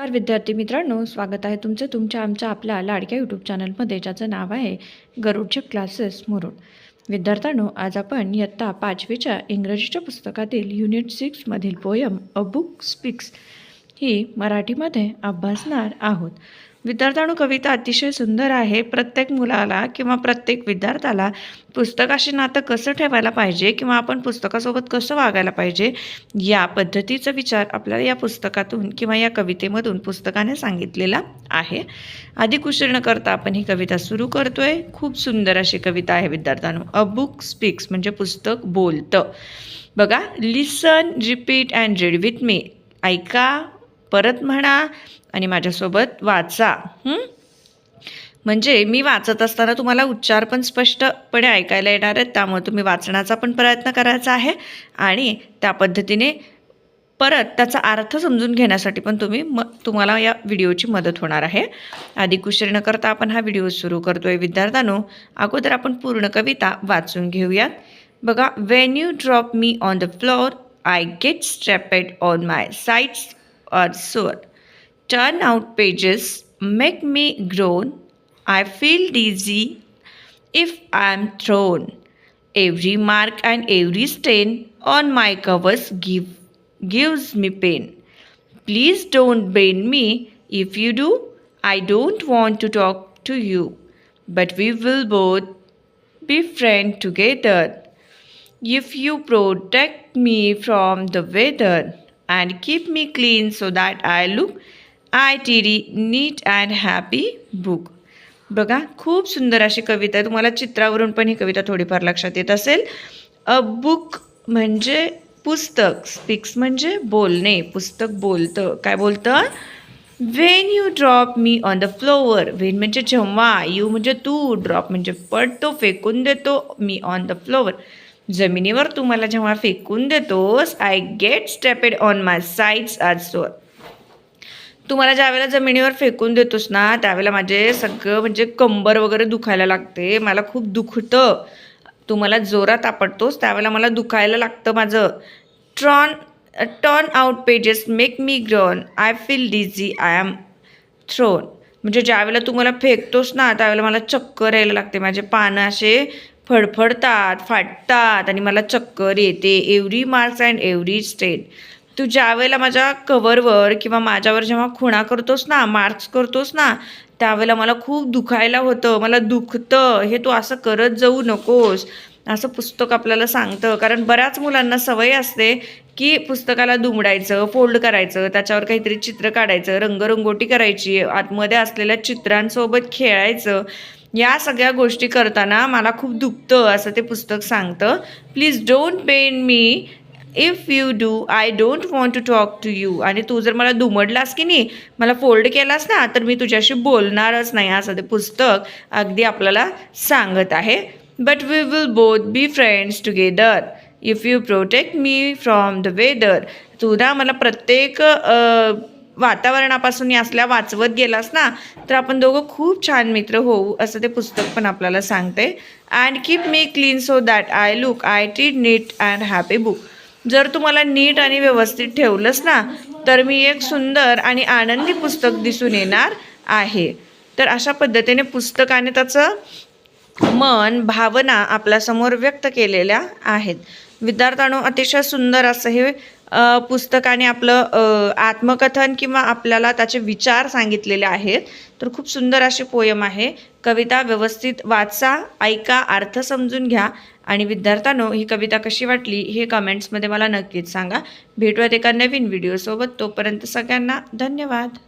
नमस्कार विद्यार्थी मित्रांनो स्वागत आहे तुमचं तुमच्या आमच्या आपल्या लाडक्या यूट्यूब चॅनलमध्ये ज्याचं नाव आहे गरुडचे क्लासेस मुरुड. विद्यार्थ्यांनो आज आपण इयत्ता पाचवीच्या इंग्रजीच्या पुस्तकातील युनिट सिक्समधील पोयम अ बुक स्पीक्स ही मराठीमध्ये अभ्यासणार आहोत. विद्यार्थ्यांनो कविता अतिशय सुंदर आहे. प्रत्येक मुलाला किंवा प्रत्येक विद्यार्थ्याला पुस्तकाशी नातं कसं ठेवायला पाहिजे किंवा आपण पुस्तकासोबत कसं वागायला पाहिजे या पद्धतीचा विचार आपल्याला या पुस्तकातून किंवा या कवितेमधून पुस्तकाने सांगितलेला आहे. अधिक उशीर न करता आपण ही कविता सुरू करतोय. खूप सुंदर अशी कविता आहे विद्यार्थ्यांनो. अ बुक स्पीक्स म्हणजे पुस्तक बोलतं. बघा listen repeat and read with me ऐका परत म्हणा आणि माझ्यासोबत वाचा म्हणजे मी वाचत असताना तुम्हाला उच्चार पण स्पष्टपणे ऐकायला येणार आहेत त्यामुळे तुम्ही वाचण्याचा पण प्रयत्न करायचा आहे आणि त्या पद्धतीने परत त्याचा अर्थ समजून घेण्यासाठी पण तुम्ही म तुम्हाला या व्हिडिओची मदत होणार आहे. अधिक उशीर न करता आपण हा व्हिडिओ सुरू करतोय. विद्यार्थ्यांनो अगोदर आपण पूर्ण कविता वाचून घेऊयात. बघा when you drop me on the floor I get strapped on my sides or sore. Turn out pages make me groan. I feel dizzy if I am thrown. Every mark and every stain on my covers give, gives me pain. Please don't bend me. If you do, I don't want to talk to you. But we will both be friends together. If you protect me from the weather, and keep me clean so that I look tidy neat and happy book. बघा खूप सुंदर अशी कविता आहे तुम्हाला चित्रावरून पण ही कविता थोडीफार लक्षात येत असेल. अ बुक म्हणजे पुस्तक. स्पीक्स म्हणजे बोलणे. पुस्तक बोलतं. काय बोलतं? When you drop me on the floor when म्हणजे जेव्हा. यू म्हणजे तू. ड्रॉप म्हणजे पडतो फेकून देतो मी ऑन द फ्लोअर जमिनीवर तू मला जेव्हा फेकून देतोस I get stepped on my sides आज सोअर तू मला ज्यावेळेला जमिनीवर फेकून देतोस ना त्यावेळेला माझे सगळं म्हणजे कंबर वगैरे दुखायला लागते. मला खूप दुखतं. तू मला जोरात आपटतोस त्यावेळेला मला दुखायला लागतं माझं. Torn turn out pages make me groan I feel dizzy I am thrown म्हणजे ज्यावेळेला तू मला फेकतोस ना त्यावेळेला मला चक्कर यायला लागते. माझे पानं असे फडफडतात फाटतात आणि मला चक्कर येते. Every marks and every state तू ज्या वेळेला माझ्या कवरवर किंवा माझ्यावर जेव्हा खुणा करतोस ना मार्क्स करतोस ना त्यावेळेला मला खूप दुखायला होतं. मला दुखतं. हे तू असं करत जाऊ नकोस. असं पुस्तक आपल्याला सांगतं. कारण बऱ्याच मुलांना सवय असते की पुस्तकाला दुमडायचं फोल्ड करायचं त्याच्यावर काहीतरी चित्र काढायचं रंगरंगोटी करायची आतमध्ये असलेल्या चित्रांसोबत खेळायचं. या सगळ्या गोष्टी करताना मला खूप दुखतं असं ते पुस्तक सांगतं. Please don't pain me if you do I don't want to talk to you आणि तू जर मला दुमडलास की नाही मला फोल्ड केलास ना तर मी तुझ्याशी बोलणारच नाही असं ते पुस्तक अगदी आपल्याला सांगत आहे. But we will both be friends together if you protect me from the weather तू ना मला प्रत्येक वातावरणापासून असल्या वाचवत गेलास ना तर आपण दोघं खूप छान मित्र होऊ असं ते पुस्तक पण आपल्याला सांगते. And keep me clean so that I look I T neat and happy book जर तू मला नीट आणि व्यवस्थित ठेवलंस ना तर मी एक सुंदर आणि आनंदी पुस्तक दिसून येणार आहे. तर अशा पद्धतीने पुस्तकाने त्याचं मन भावना आपल्यासमोर व्यक्त केलेल्या आहेत. विद्यार्थ्यांनो अतिशय सुंदर असं हे पुस्तकाने आपलं आत्मकथन किंवा आपल्याला त्याचे विचार सांगितलेले आहेत. तर खूप सुंदर अशी पोयम आहे. कविता व्यवस्थित वाचा ऐका अर्थ समजून घ्या. आणि विद्यार्थ्यांनो ही कविता कशी वाटली हे कमेंट्समध्ये मला नक्कीच सांगा. भेटूयात एका नवीन व्हिडिओसोबत तोपर्यंत सगळ्यांना धन्यवाद.